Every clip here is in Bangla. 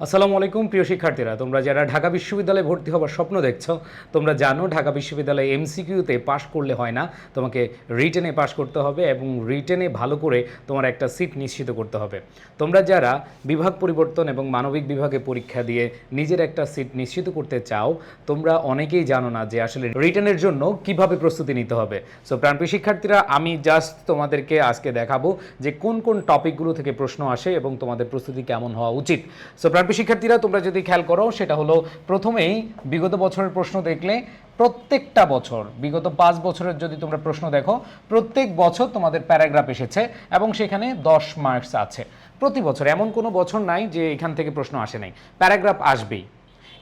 আসসালামু আলাইকুম, প্রিয় শিক্ষার্থীরা। তোমরা যারা ঢাকা বিশ্ববিদ্যালয়ে ভর্তি হবার স্বপ্ন দেখছ, তোমরা জানো ঢাকা বিশ্ববিদ্যালয়ে এমসিকিউতে পাশ করলে হয় না। তোমাকে রিটেনে পাশ করতে হবে এবং রিটেনে ভালো করে তোমার একটা সিট নিশ্চিত করতে হবে। তোমরা যারা বিভাগ পরিবর্তন এবং মানবিক বিভাগে পরীক্ষা দিয়ে নিজের একটা সিট নিশ্চিত করতে চাও, তোমরা অনেকেই জানো না যে আসলে রিটেনের জন্য কীভাবে প্রস্তুতি নিতে হবে। সো প্রাণপ্রিয় শিক্ষার্থীরা, আমি জাস্ট তোমাদেরকে আজকে দেখাবো যে কোন কোন টপিকগুলো থেকে প্রশ্ন আসে এবং তোমাদের প্রস্তুতি কেমন হওয়া উচিত। সো প্রাণপ্রিয় শিক্ষার্থীরা, তোমরা যদি খেয়াল করো, সেটা হলো প্রথমেই বিগত বছরের প্রশ্ন দেখলে প্রত্যেকটা বছর, বিগত পাঁচ বছরের যদি তোমরা প্রশ্ন দেখো, প্রত্যেক বছর তোমাদের প্যারাগ্রাফ এসেছে এবং সেখানে দশ মার্কস আছে। প্রতি বছর, এমন কোনো বছর নাই যে এখান থেকে প্রশ্ন আসে নাই। প্যারাগ্রাফ আসবেই।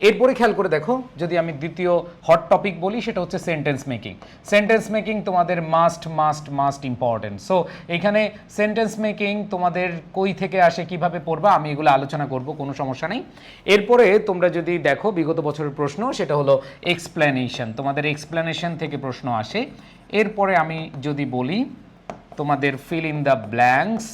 এরপরে খেয়াল করে দেখো, যদি আমি দ্বিতীয় হট টপিক বলি, সেটা হচ্ছে সেন্টেন্স মেকিং সেন্টেন্স মেকিং তোমাদের must must must important so এখানে সেন্টেন্স মেকিং তোমাদের কই থেকে আসে, কীভাবে পড়বা, আমি এগুলো আলোচনা করব, কোনো সমস্যা নেই। এরপরে তোমরা যদি দেখো, বিগত বছরের প্রশ্ন, সেটা হলো এক্সপ্লেনেশন তোমাদের এক্সপ্লেনেশন থেকে প্রশ্ন আসে। এরপরে আমি যদি বলি, তোমাদের ফিল ইন দ্য ব্ল্যাঙ্কস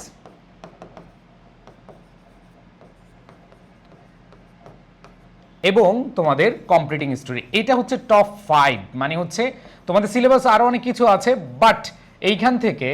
এবং তোমাদের কমপ্লিটিং স্টোরি এটা হচ্ছে টপ ফাইভ মানে হচ্ছে তোমাদের সিলেবাস আরও অনেক কিছু আছে বাট এইখান থেকে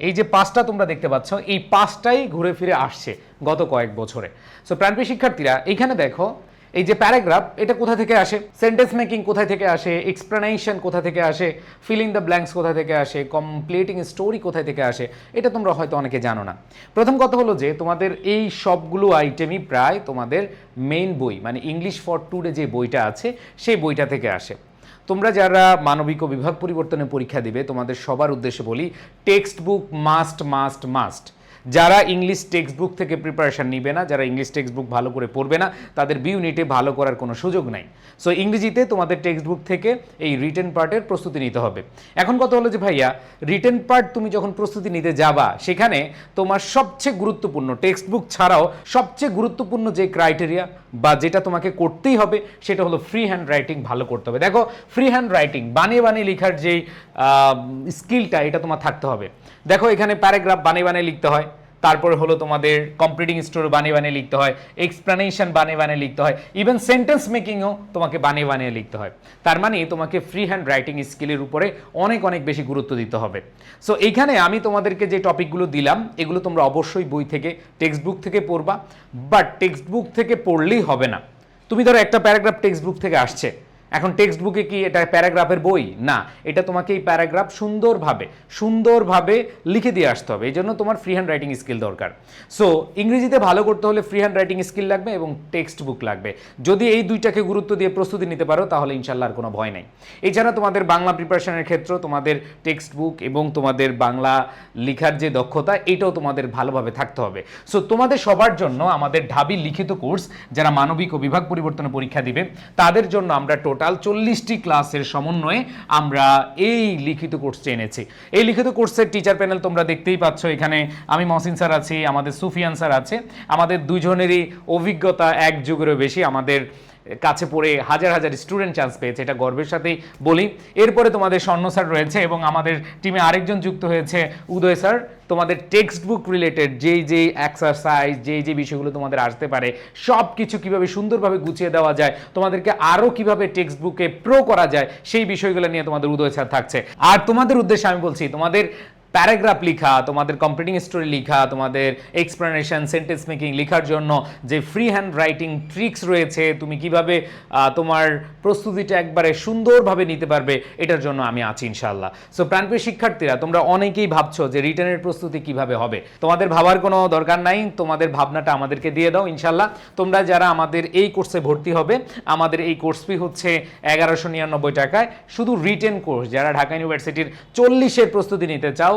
এই যে পাঁচটা তোমরা দেখতে পাচ্ছ, এই পাঁচটাই ঘুরে ফিরে আসছে গত কয়েক বছরে। সো প্রাণপ্রিয় শিক্ষার্থীরা এইখানে দেখো এই যে প্যারাগ্রাফ, এটা কোথা থেকে আসে? সেন্টেন্স মেকিং কোথায় থেকে আসে? এক্সপ্লেনেশন কোথা থেকে আসে? ফিলিং দ্য ব্ল্যাঙ্কস কোথা থেকে আসে? কমপ্লিটিং স্টোরি কোথায় থেকে আসে? এটা তোমরা হয়তো অনেকে জানো না। প্রথম কথা হলো যে, তোমাদের এই সবগুলো আইটেমই প্রায় তোমাদের মেইন বই মানে ইংলিশ ফর টুডে যে বইটা আছে, সেই বইটা থেকে আসে। তোমরা যারা মানবিক বিভাগ পরিবর্তনে পরীক্ষা দিবে, তোমাদের সবার উদ্দেশ্যে বলি text book must must must যারা ইংলিশ টেক্সট বুক থেকে প্রিপারেশন নিবে না, যারা ইংলিশ টেক্সট বুক ভালো করে পড়বে না, তাদের বি ইউনিটে ভালো করার কোনো সুযোগ নাই। সো ইংরেজিতে তোমাদের টেক্সট বুক থেকে এই রিটেন পার্টের প্রস্তুতি নিতে হবে। এখন কথা হলো যে, ভাইয়া রিটেন পার্ট তুমি যখন প্রস্তুতি নিতে যাবা, সেখানে তোমার সবচেয়ে গুরুত্বপূর্ণ টেক্সট বুক ছাড়াও সবচেয়ে গুরুত্বপূর্ণ যে ক্রাইটেরিয়া বা যেটা তোমাকে করতেই হবে, সেটা হলো ফ্রি হ্যান্ড রাইটিং ভালো করতে হবে। দেখো ফ্রি হ্যান্ড রাইটিং বানিয়ে বানিয়ে লেখার যেই স্কিলটা এটা তোমার থাকতে হবে। দেখো, এখানে প্যারাগ্রাফ বানিয়ে বানিয়ে লিখতে হয়। তারপরে হলো তোমাদের কমপ্লিটিং স্টোরি বানিয়ে বানিয়ে লিখতে হয় এক্সপ্লেনেশন বানিয়ে বানিয়ে লিখতে হয় ইভেন সেন্টেন্স মেকিংও তোমাকে বানিয়ে বানিয়ে লিখতে হয়। তার মানে তোমাকে ফ্রি হ্যান্ড রাইটিং স্কিলের উপরে অনেক অনেক বেশি গুরুত্ব দিতে হবে। সো এইখানে আমি তোমাদেরকে যে টপিকগুলো দিলাম, এগুলো তোমরা অবশ্যই বই থেকে টেক্সট বুক থেকে পড়বা বাট টেক্সট বুক থেকে পড়লেই হবে না। তুমি ধরো একটা প্যারাগ্রাফ টেক্সট বুক থেকে আসছে এখন টেক্সট বুকে কি এটা প্যারাগ্রাফের বই? না, এটা তোমাকে এই প্যারাগ্রাফ সুন্দরভাবে সুন্দরভাবে লিখে দিয়ে আসতে হবে। এই জন্য তোমার ফ্রি হ্যান্ড রাইটিং স্কিল দরকার। সো ইংরেজিতে ভালো করতে হলে ফ্রি হ্যান্ড রাইটিং স্কিল লাগবে এবং টেক্সট বুক লাগবে। যদি এই দুইটাকে গুরুত্ব দিয়ে প্রস্তুতি নিতে পারো, তাহলে ইনশাল্লাহ আর কোনো ভয় নাই। এছাড়া তোমাদের বাংলা প্রিপারেশনের ক্ষেত্রে, তোমাদের টেক্সট বুক এবং তোমাদের বাংলা লেখার যে দক্ষতা, এটাও তোমাদের ভালোভাবে থাকতে হবে। সো তোমাদের সবার জন্য আমাদের ঢাবি লিখিত কোর্স যারা মানবিক ও বিভাগ পরিবর্তনের পরীক্ষা দিবে, তাদের জন্য আমরা টোটাল চল্লিশটি ক্লাসের সমন্বয়ে আমরা এই লিখিত কোর্সটি এনেছি। এই লিখিত কোর্সের টিচার প্যানেল তোমরা দেখতেই পাচ্ছ এখানে আমি মহসিন স্যার আছি, আমাদের সুফিয়ান স্যার আছে। আমাদের দুজনেরই অভিজ্ঞতা এক যুগেরও বেশি, আমাদের কাছে পড়ে হাজার হাজার স্টুডেন্ট চান্স পেয়েছে, এটা গর্বের সাথেই বলি। এরপরে তোমাদের স্বর্ণ স্যার রয়েছে এবং আমাদের টিমে আরেকজন যুক্ত হয়েছে উদয় স্যার। তোমাদের টেক্সট বুক রিলেটেড যেই যেই এক্সারসাইজ যেই যে বিষয়গুলো তোমাদের আসতে পারে সব কিছু কীভাবে সুন্দরভাবে গুছিয়ে দেওয়া যায়, তোমাদেরকে আরও কীভাবে টেক্সট বুকে প্রো করা যায়, সেই বিষয়গুলো নিয়ে তোমাদের উদয় স্যার থাকছে। আর তোমাদের উদ্দেশ্যে আমি বলছি, তোমাদের প্যারাগ্রাফ লিখা, তোমাদের কম্পিটিং স্টোরি লেখা, তোমাদের এক্সপ্লেনেশন সেন্টেন্স মেকিং লেখার জন্য যে ফ্রি হ্যান্ড রাইটিং ট্রিক্স রয়েছে, তুমি কীভাবে তোমার প্রস্তুতিটা একবারে সুন্দরভাবে নিতে পারবে, এটার জন্য আমি আছি ইনশাল্লাহ সো প্রাণপ্রিয় শিক্ষার্থীরা, তোমরা অনেকেই ভাবছ যে রিটার্নের প্রস্তুতি কীভাবে হবে। তোমাদের ভাবার কোনো দরকার নাই, তোমাদের ভাবনাটা আমাদেরকে দিয়ে দাও ইনশাল্লাহ তোমরা যারা আমাদের এই কোর্সে ভর্তি হবে, আমাদের এই কোর্স ফি হচ্ছে এগারোশো নিরানব্বই টাকায়। শুধু রিটেন কোর্স যারা ঢাকা ইউনিভার্সিটির চল্লিশের প্রস্তুতি নিতে চাও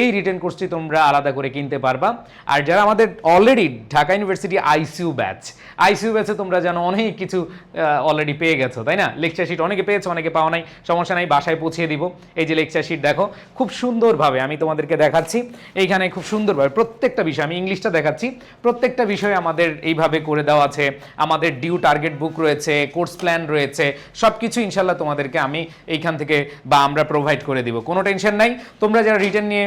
এই রিটার্ন কোর্সটি তোমরা আলাদা করে কিনতে পারবা। আর যারা আমাদের already Dhaka university ICU batch ICU ব্যাচে তোমরা জানো অনেক কিছু অলরেডি পেয়ে গেছো, তাই না? লেকচার শিট অনেকে পেয়েছ, অনেকে পাওয়া নাই, সমস্যা নাই, বাসায় পৌঁছিয়ে দিব। এই যে লেকচার শিট দেখো, খুব সুন্দরভাবে আমি তোমাদেরকে দেখাচ্ছি। এইখানে খুব সুন্দরভাবে প্রত্যেকটা বিষয়, আমি ইংলিশটা দেখাচ্ছি। প্রত্যেকটা বিষয় আমাদের এইভাবে করে দেওয়া আছে। আমাদের ডিউ টার্গেট বুক রয়েছে কোর্স প্ল্যান রয়েছে সব কিছু ইনশাল্লাহ তোমাদেরকে আমি এইখান থেকে বা আমরা প্রোভাইড করে দিব। কোনো টেনশন নাই। তোমরা যারা রিটার্ন নিয়ে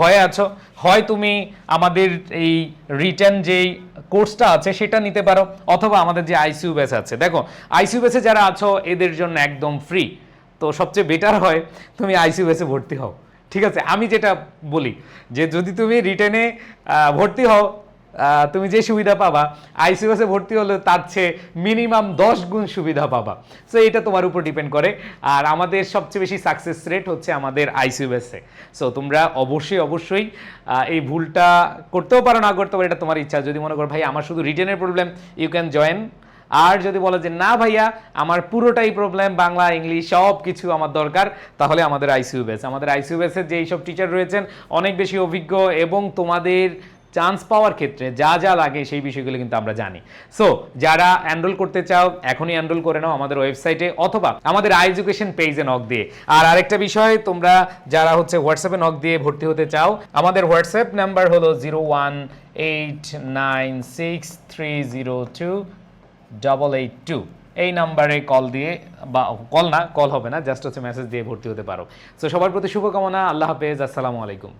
ভয়ে আছো? হয় তুমি আমাদের এই রিটার্ন যেই কোর্সটা আছে সেটা নিতে পারো, অথবা আমাদের যে আইসিউ ব্যাচ আছে। দেখো আইসিউ ব্যাচে যারা আছো, এদের জন্য একদম ফ্রি তো সবচেয়ে বেটার হয় তুমি আইসিউ ব্যাচে ভর্তি হও। ঠিক আছে? আমি যেটা বলি, যে যদি তুমি রিটার্নে ভর্তি হও তুমি যে সুবিধা পাবা আইসিউএসে ভর্তি হলে তার চেয়ে মিনিমাম দশ গুণ সুবিধা পাবা। সো এটা তোমার উপর ডিপেন্ড করে। আর আমাদের সবচেয়ে বেশি সাকসেস রেট হচ্ছে আমাদের আইসিউএসে সো তোমরা অবশ্যই অবশ্যই এই ভুলটা করতেও পারো, না করতে পারো, এটা তোমার ইচ্ছা। যদি মনে করো ভাই আমার শুধু রিটেনের প্রবলেম ইউ ক্যান জয়েন আর যদি বলো যে, না, ভাইয়া, আমার পুরোটাই প্রবলেম বাংলা, ইংলিশ সব কিছু আমার দরকার, তাহলে আমাদের আইসিইউ বেস আমাদের আইসিইউ বেসের যে এইসব টিচার রয়েছেন, অনেক বেশি অভিজ্ঞ এবং তোমাদের চান্স পাওয়ার ক্ষেত্রে যা যা লাগে সেই বিষয়গুলো কিন্তু আমরা জানি। সো যারা এনরোল করতে চাও, এখনই এনরোল করে নাও আমাদের ওয়েবসাইটে অথবা আমাদের আই এডুকেশন পেজে নক দিয়ে। আর আরেকটা বিষয়, তোমরা যারা হচ্ছে হোয়াটসঅ্যাপে নক দিয়ে ভর্তি হতে চাও, আমাদের হোয়াটসঅ্যাপ নাম্বার হলো zero one eight nine six three zero two double eight two এই নাম্বারে কল দিয়ে, বা কল না কল হবে না জাস্ট হচ্ছে মেসেজ দিয়ে ভর্তি হতে পারো। সো সবার প্রতি শুভকামনা, আল্লাহ হাফেজ, আসসালামু আলাইকুম।